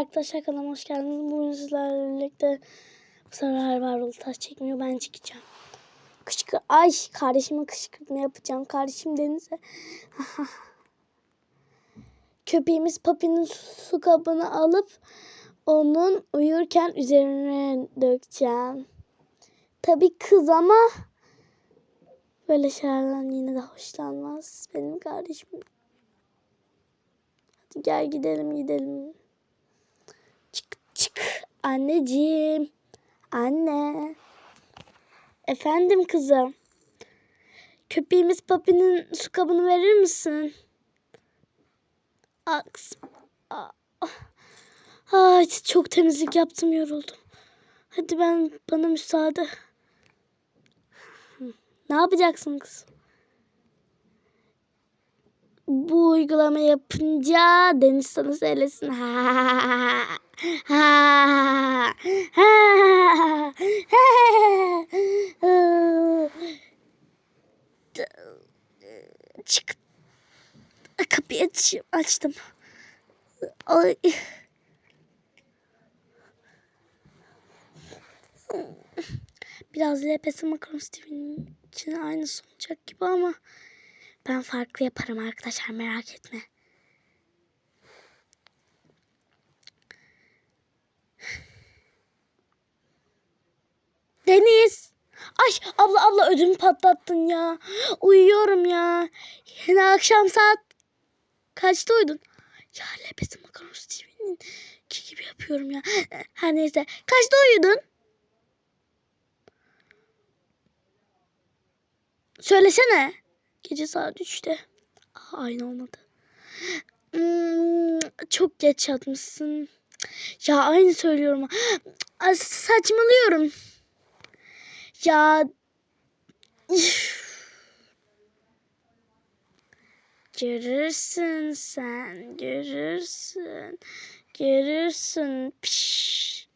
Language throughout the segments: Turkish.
arkadaşlar kanalıma hoş geldiniz. Bugün sizlerle birlikte bu sefer var taş çekmiyor ben çıkacağım. Kışkı ay kardeşime kışkırtma yapacağım. Kardeşim Deniz'e köpeğimiz Papi'nin su, kabını alıp onun uyurken üzerine dökeceğim. Tabii kız ama böyle şeylerden yine de hoşlanmaz benim kardeşim. Hadi gel gidelim gidelim. Çık anneciğim. Anne. Efendim kızım. Köpeğimiz Papi'nin su kabını verir misin? Aks. Ay, çok temizlik yaptım yoruldum. Hadi ben bana müsaade. Ne yapacaksın kızım? Bu uygulama yapınca Deniz sana söylesin. Ha ha ha ha Çık. Kapıyı aç, açtım. Ay. Biraz LPS Makaron Steve'nin içine aynısı olacak gibi ama ben farklı yaparım arkadaşlar merak etme. Deniz. Ay abla abla ödümü patlattın ya. Uyuyorum ya. Yine akşam saat kaçta uyudun? Ya lepesi makaron Steve'nin ki gibi yapıyorum ya. Her neyse. Kaçta uyudun? Söylesene. Gece saat 3'te. Aa, aynı olmadı. Hmm, çok geç yatmışsın. Ya aynı söylüyorum. Ay, saçmalıyorum. Ya görürsün sen görürsün görürsün Piş.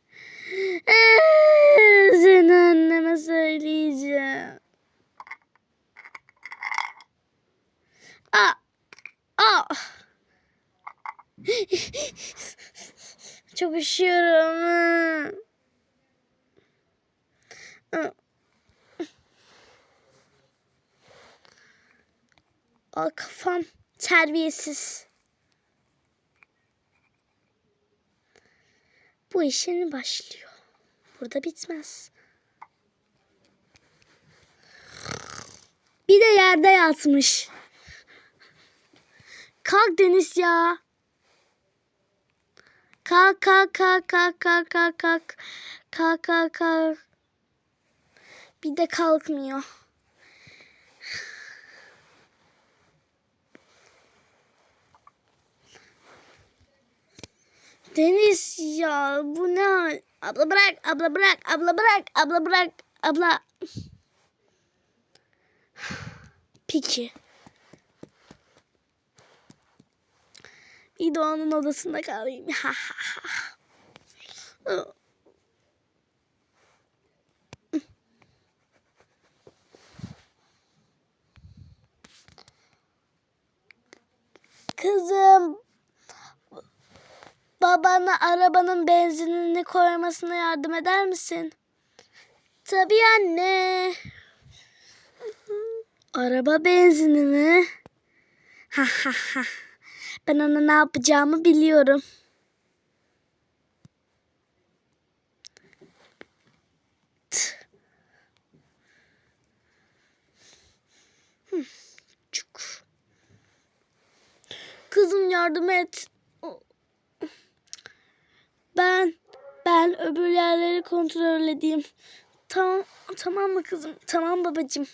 Ee, seni anneme söyleyeceğim. Aa, aa. Çok üşüyorum. Aa. Kafam terbiyesiz. Bu iş yeni başlıyor. Burada bitmez. Bir de yerde yatmış. Kalk Deniz ya. Kalk kalk kalk kalk kalk kalk kalk. Kalk kalk kalk. Bir de kalkmıyor. Deniz ya bu ne hal? Abla bırak, abla bırak, abla bırak, abla bırak, abla. Peki. Bir de onun odasında kalayım. Kızım babana arabanın benzinini koymasına yardım eder misin? Tabii anne. Araba benzini mi? Ha ha ha. Ben ona ne yapacağımı biliyorum. Kızım yardım et. Ben ben öbür yerleri kontrol edeyim. Tamam tamam mı kızım? Tamam babacığım.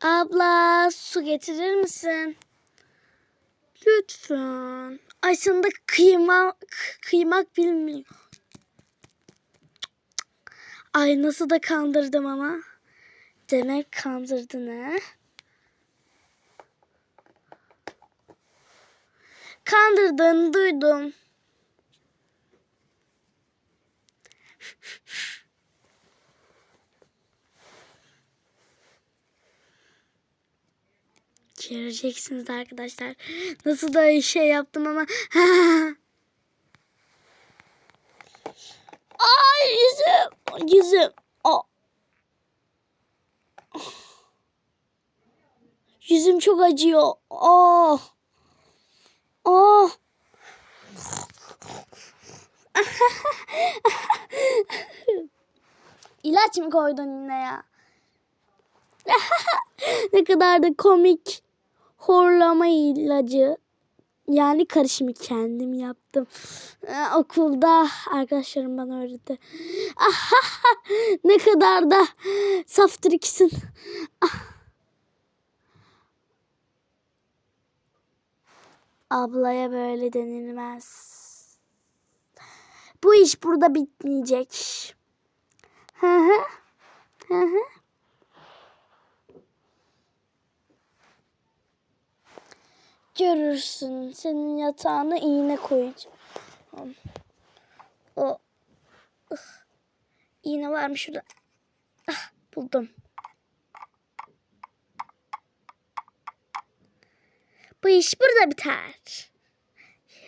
Abla su getirir misin? Lütfen. Ay sana da kıymak, bilmiyor. Ay nasıl da kandırdım ama. Demek kandırdın ha? Kandırdın duydum. Göreceksiniz arkadaşlar. Nasıl da şey yaptım ama. Ay yüzüm. Yüzüm. Aa. Yüzüm çok acıyor. Oh. Oh. İlaç mı koydun yine ya? ne kadar da komik. Horlama ilacı. Yani karışımı kendim yaptım. Ee, okulda arkadaşlarım bana öğretti. ne kadar da saftır ikisinin. Ablaya böyle denilmez. Bu iş burada bitmeyecek. Hı hı. Hı hı. Görürsün. Senin yatağına iğne koyacağım. O. İğne var mı şurada? Ah, buldum. Bu iş burada biter.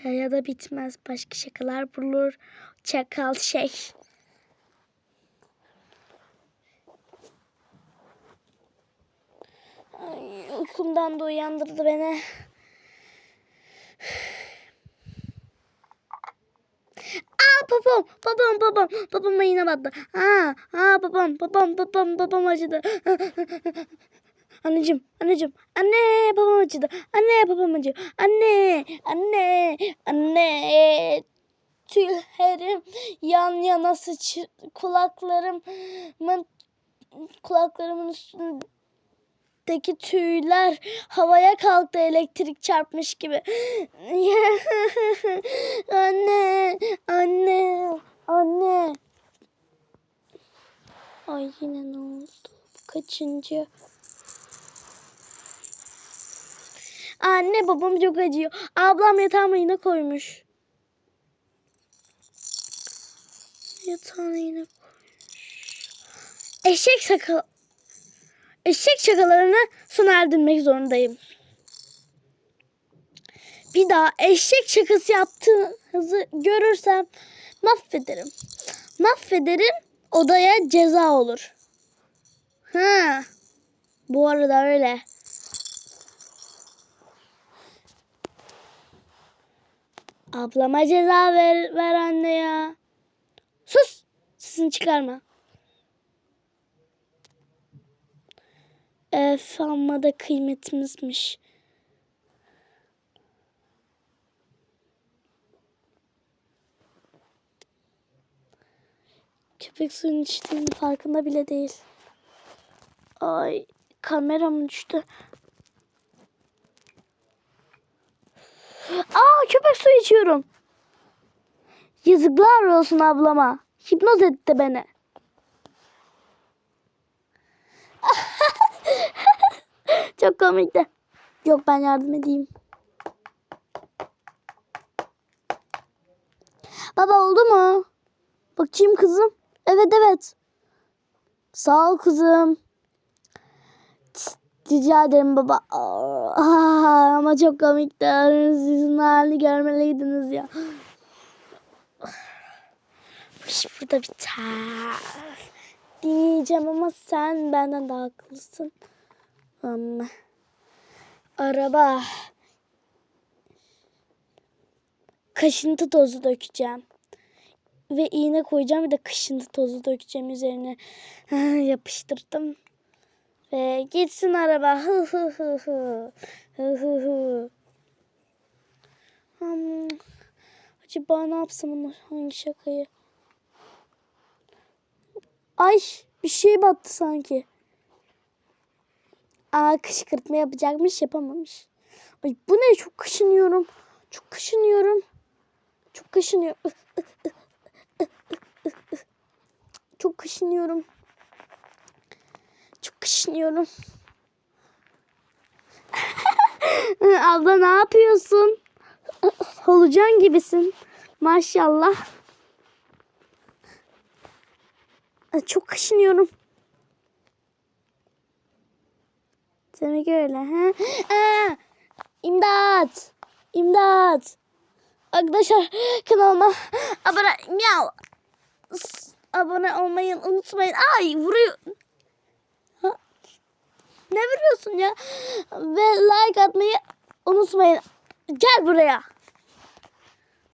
Ya, ya da bitmez. Başka şakalar bulur. Çakal şey. Ay, uykumdan da uyandırdı beni. Babam, babam, babam, babama yine battı. Aa, aa babam, babam, babam, babam acıdı. Anneciğim, anneciğim, anne babam acıdı. Anne babam acıyor. Anne, anne, anne. Tüylerim yan yana sıç kulaklarımın kulaklarımın üstündeki tüyler havaya kalktı elektrik çarpmış gibi. anne, anne. Ay yine ne oldu? Kaçıncı? Anne babam çok acıyor. Ablam yatağıma yine koymuş. Yatağına yine koymuş. Eşek sakal. Eşek şakalarını sona erdirmek zorundayım. Bir daha eşek şakası yaptığınızı görürsem mahvederim. Mahvederim odaya ceza olur. Ha. Bu arada öyle. Ablama ceza ver, ver anne ya. Sus. Sesini çıkarma. Öf amma da kıymetimizmiş. Köpek suyun içtiğinin farkında bile değil. Ay kameram düştü. Aa köpek suyu içiyorum. Yazıklar olsun ablama. Hipnoz etti beni. Çok komikti. Yok ben yardım edeyim. Baba oldu mu? Bakayım kızım. Evet evet. Sağ ol kızım. Rica ederim baba. Aa, ama çok komikti. Sizin halini görmeliydiniz ya. İş burada biter. Diyeceğim ama sen benden daha akıllısın. Ama araba kaşıntı tozu dökeceğim. Ve iğne koyacağım bir de kaşıntı tozu dökeceğim üzerine. Yapıştırdım. Ve gitsin araba. Hı hı hı hı. Hı hı hı. Hmm. Acaba ne yapsam onu hangi şakayı? Ay bir şey battı sanki. Aa kışkırtma yapacakmış yapamamış. Ay bu ne çok kaşınıyorum. Çok kaşınıyorum. Çok kaşınıyorum. Çok kaşınıyorum. Çok kaşınıyorum. Abla ne yapıyorsun? Solucan gibisin. Maşallah. Çok kaşınıyorum. Demek öyle. Ha? Aa, imdat. İmdat. Arkadaşlar kanalıma abone miyav. S- Abone olmayı unutmayın. Ay vuruyor. Ne vuruyorsun ya? Ve like atmayı unutmayın. Gel buraya.